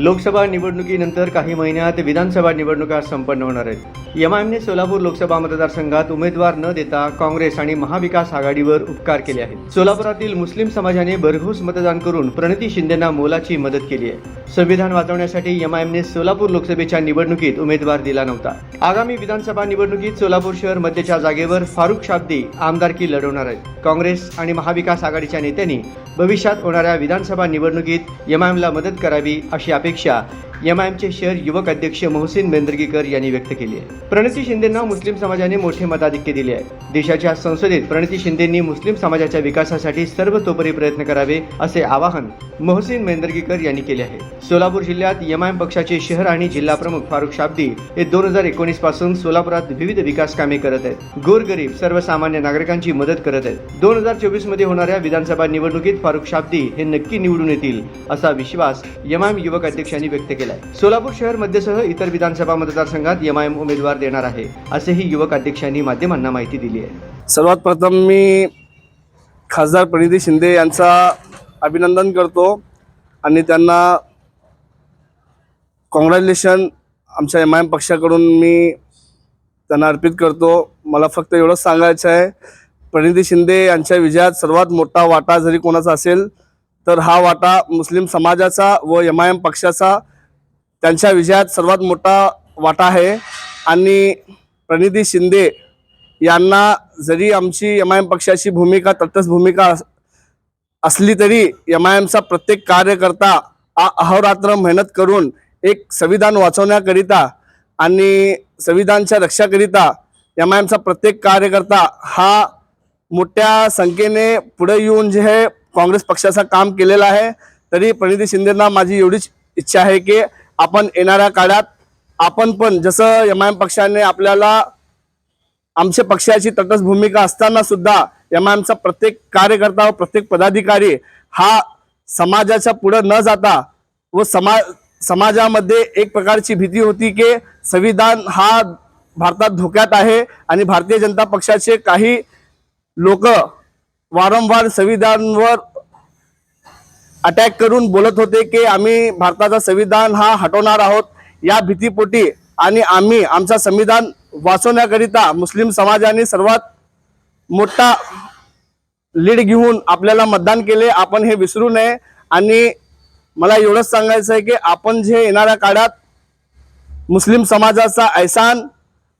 लोकसभा निवडणुकीनंतर काही महिन्यात विधानसभा निवडणुका संपन्न होणार आहेत. एमआयएमने सोलापूर लोकसभा मतदारसंघात उमेदवार न देता काँग्रेस आणि महाविकास आघाडीवर उपकार केले आहेत. सोलापुरातील मुस्लिम समाजाने भरघोस मतदान करून प्रणिती शिंदेना मोलाची मदत केली आहे. संविधान वाचवण्यासाठी एमआयएमने सोलापूर लोकसभेच्या निवडणुकीत उमेदवार दिला नव्हता. आगामी विधानसभा निवडणुकीत सोलापूर शहर मध्यच्या जागेवर फारुख शाब्दी आमदारकी लढवणार आहेत. काँग्रेस आणि महाविकास आघाडीच्या नेत्यांनी भविष्यात होणाऱ्या विधानसभा निवडणुकीत एमआयएमला मदत करावी अशी अपेक्षा एमआयएमचे शहर युवक अध्यक्ष मोहसिन बेंद्रगीकर यांनी व्यक्त केली आहे. प्रणिती शिंदेंना मुस्लिम समाजाने मोठे मताधिक्य दिले आहे. देशाच्या संसदेत प्रणिती शिंदेंनी मुस्लिम समाजाच्या विकासासाठी सर्वतोपरी प्रयत्न करावे असे आवाहन मोहसिन बेंद्रगीकर यांनी केले आहे. सोलापूर जिल्ह्यात एमआयएम पक्षाचे शहर आणि जिल्हा प्रमुख फारुख शाब्दी हे दोन हजार एकोणीसपासून सोलापुरात विविध विकास कामे करत आहेत. गोरगरीब सर्वसामान्य नागरिकांची मदत करत आहेत. दोन हजार चोवीसमध्ये होणाऱ्या विधानसभा निवडणुकीत फारुख शाब्दी हे नक्की निवडून येतील असा विश्वास एमआयएम युवक अध्यक्षांनी व्यक्त केला केलाय. सोलापूर शहर मध्यसह इतर विधानसभा मतदारसंघात एमआयएम उमेदवार देणार आहे असेही युवक अध्यक्षांनी माध्यमांना माहिती दिली आहे. सर्वात प्रथम मी खासदार प्रणिती शिंदे यांचा अभिनंदन करतो आणि त्यांना कॉंग्रॅच्युलेशन आमच्या एम आय एम पक्षाकडून मी त्यांना अर्पित करतो. मला फक्त एवढंच सांगायचं आहे प्रणिती शिंदे यांच्या विजयात सर्वात मोठा वाटा जरी कोणाचा असेल तर हा वाटा मुस्लिम समाजाचा व एम आय एम पक्षाचा त्यांच्या विजयात सर्वात मोठा वाटा आहे. आणि प्रणिती शिंदे यांना जरी आमची एम आय एम पक्षाची भूमिका तटस्थ भूमिका अस- असली तरी एम आय एमचा प्रत्येक कार्यकर्ता अहोरात्र मेहनत करून एक संविधान वाचवण्याकरिता आणि संविधानच्या रक्षाकरिता एम आय एमचा प्रत्येक कार्यकर्ता हा मोठ्या संख्येने पुढे येऊन जे हे काँग्रेस पक्षाचं काम केलेलं आहे. तरी प्रणिती शिंदेना माझी एवढीच इच्छा आहे की आपण येणाऱ्या काळात आपण पण जसं एम आय एम पक्षाने आपल्याला आमच्या पक्षाची तटस्थ भूमिका असताना सुद्धा एम आय एमचा प्रत्येक कार्यकर्ता व प्रत्येक पदाधिकारी हा समाजाच्या पुढे न जाता व समाज समाजामध्ये एक प्रकारची भीती होती की संविधान हा भारतात धोक्यात आहे आणि भारतीय जनता पक्षाचे काही लोक वारंवार संविधानवर अटॅक करून बोलत होते की आम्ही भारताचा संविधान हा हटवणार आहोत. या भीतीपोटी आणि आम्ही आमचा संविधान वाचवण्याकरिता मुस्लिम समाजाने सर्वात मोठा लीड घेऊन आपल्याला मतदान केले. आपण हे विसरू नये. आणि मला एवढंच सांगायचं आहे की आपण जे येणाऱ्या काळात मुस्लिम समाजाचा ऐसान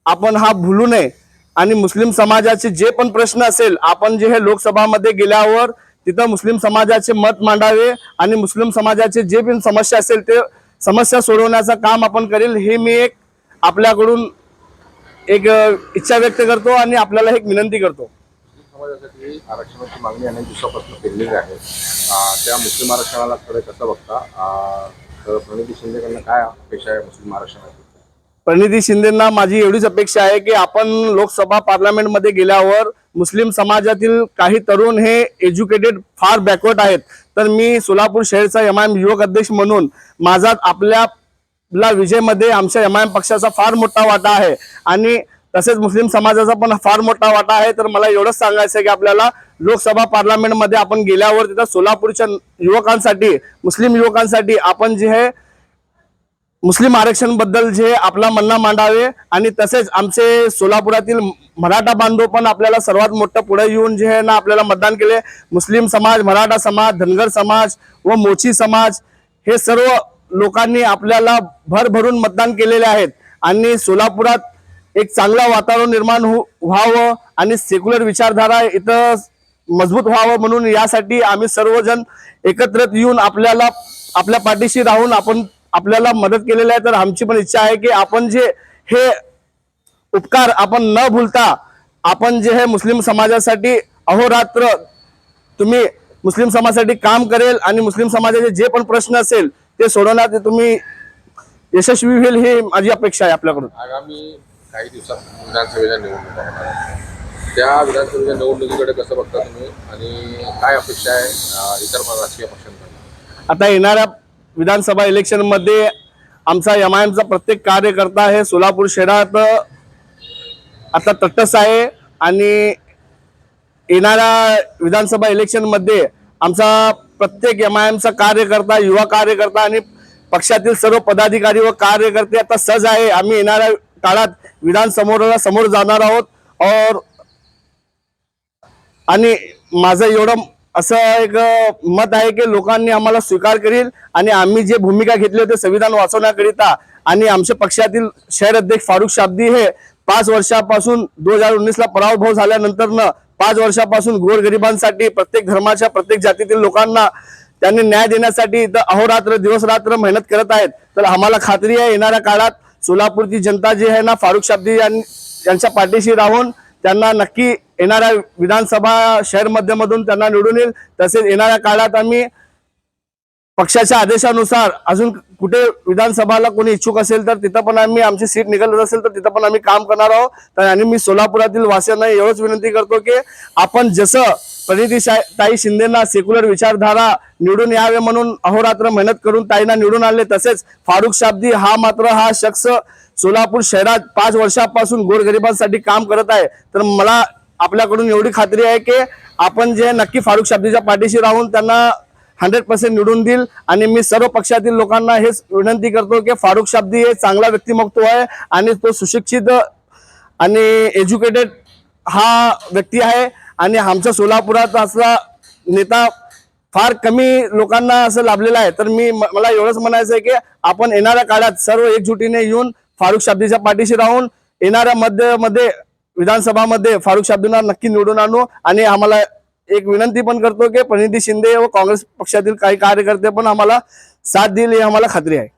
आपण हा भुलू नये. आणि मुस्लिम समाजाचे जे पण प्रश्न असेल आपण जे हे लोकसभामध्ये गेल्यावर तिथं मुस्लिम समाजाचे मत मांडावे आणि मुस्लिम समाजाचे जे पण समस्या असेल ते समस्या सोडवण्याचं काम आपण करेल हे मी एक आपल्याकडून एक इच्छा व्यक्त करतो आणि आपल्याला एक विनंती करतो. समाजासाठी आरक्षणाची मागणी अनेक दिवसापासून केलेली आहे. त्या मुस्लिम आरक्षणाला खरं कसं बघता? तर प्रणिती शिंदेकडनं काय अपेक्षा आहे मुस्लिम आरक्षणाची? प्रणिती शिंदेना माझी एवढीच अपेक्षा आहे की आपण लोकसभा पार्लमेंटमध्ये गेल्यावर मुस्लिम समाजातील काही तरुण हे एज्युकेटेड फार बॅकवर्ड आहेत. तर मी सोलापूर शहरचा एम आय एम युवक अध्यक्ष म्हणून माझा आपल्याला विजयमध्ये आमच्या एम आय एम पक्षाचा फार मोठा वाटा आहे. आणि तसेच मुस्लिम समाजाचा पण फार मोठा वाटा आहे. तर मला एवढंच सांगायचं आहे की आपल्याला लोकसभा पार्लमेंटमध्ये आपण गेल्यावर तिथं सोलापूरच्या युवकांसाठी मुस्लिम युवकांसाठी आपण जे आहे मुस्लिम आरक्षणबद्दल जे आपला म्हणणं मांडावे आणि तसेच आमचे सोलापुरातील मराठा बांधव पण आपल्याला सर्वात मोठं पुढे येऊन जे आहे ना आपल्याला मतदान केले. मुस्लिम समाज मराठा समाज धनगर समाज व मोची समाज हे सर्व लोकांनी आपल्याला भरभरून मतदान केलेले आहेत. आणि सोलापुरात एक चांगलं वातावरण निर्माण हो व्हावं आणि सेक्युलर विचारधारा इथं मजबूत व्हावं म्हणून यासाठी आम्ही सर्वजण एकत्रित येऊन आपल्याला आपल्या पाठीशी राहून आपण आपल्याला मदत केलेली आहे तर आमची पण इच्छा आहे की आपण जे हे उपकार आपण न भूलता आपण जे हे मुस्लिम समाजासाठी अहोरात्र तुम्ही मुस्लिम समाजासाठी काम करेल आणि मुस्लिम समाजाचे जे पण प्रश्न असेल ते सोडवण्यात तुम्ही यशस्वी होईल ही माझी अपेक्षा आहे आपल्याकडून. आगामी काही दिवसात विधानसभेच्या निवडणुका. त्या विधानसभेच्या निवडणुकीकडे कसं बघता तुम्ही? आणि काय अपेक्षा आहे इतर राजकीय पक्षांकडून? आता येणाऱ्या विधानसभा इलेक्शनमध्ये आमचा एम आय एमचा प्रत्येक कार्यकर्ता हे सोलापूर शहरात आता तटस्थ आहे आणि येणाऱ्या विधानसभा इलेक्शनमध्ये आमचा प्रत्येक एम आय एमचा कार्यकर्ता युवा कार्यकर्ता आणि पक्षातील सर्व पदाधिकारी व कार्यकर्ते आता सज आहे. आम्ही येणाऱ्या काळात विधानसमोराला समोर जाणार आहोत. और आणि माझं एवढं असं एक मत आहे की लोकांनी आम्हाला स्वीकार करील आणि आम्ही जे भूमिका घेतली होती संविधान वाचवण्याकरिता आणि आमच्या पक्षातील शहर अध्यक्ष फारुख शाब्दी हे पाच वर्षापासून दोन हजार उन्नीसला पराभव झाल्यानंतर न पाच वर्षापासून गोरगरिबांसाठी प्रत्येक धर्माच्या प्रत्येक जातीतील लोकांना त्यांनी न्याय देण्यासाठी इथं अहोरात्र दिवस रात्र मेहनत करत आहेत. तर आम्हाला खात्री आहे येणाऱ्या काळात सोलापूरची जनता जी आहे ना फारुख शाब्दी यांनी यांच्या पाठीशी राहून त्यांना नक्की येणाऱ्या विधानसभा शहर मध्यमधून त्यांना निवडून येईल. तसेच येणाऱ्या काळात आम्ही पक्षाच्या आदेशानुसार अजून कुठे विधानसभाला कोणी इच्छुक असेल तर तिथं पण आम्ही आमची सीट निघालत असेल तर तिथं पण आम्ही काम करणार आहोत. तर आणि मी सोलापुरातील वासियांना एवढंच विनंती करतो की आपण जसं प्रणिती ताई शिंदेना सेक्युलर विचारधारा निवडून यावे म्हणून अहोरात्र मेहनत करून ताईंना निवडून आणले तसेच फारुख शाब्दी हा मात्र हा शख्स सोलापूर शहरात पाच वर्षापासून गोरगरिबांसाठी काम करत आहे. तर मला आपल्याकडून एवढी खात्री आहे की आपण जे नक्की फारुख शाब्दीच्या पाठीशी राहून त्यांना हंड्रेड पर्सेंट निवडून देईल. आणि मी सर्व पक्षातील लोकांना हेच विनंती करतो की फारुख शाब्दी हे चांगला व्यक्तिमत्व आहे आणि तो सुशिक्षित आणि एज्युकेटेड हा व्यक्ती आहे. आणि आमच्या सोलापुरात असला नेता फार कमी लोकांना असं लाभलेला आहे. तर मी म- मला एवढंच म्हणायचं आहे की आपण येणाऱ्या काळात सर्व एकजुटीने येऊन फारुख शाब्दीच्या पाठीशी राहून येणाऱ्या मध्ये मध्ये विधानसभामध्ये फारुख शाब्दींना नक्की निवडून आणू आणि आम्हाला एक विनंती पण करतो की प्रणिती शिंदे व काँग्रेस पक्षातील काही कार्यकर्ते पण आम्हाला साथ देईल ही आम्हाला खात्री आहे.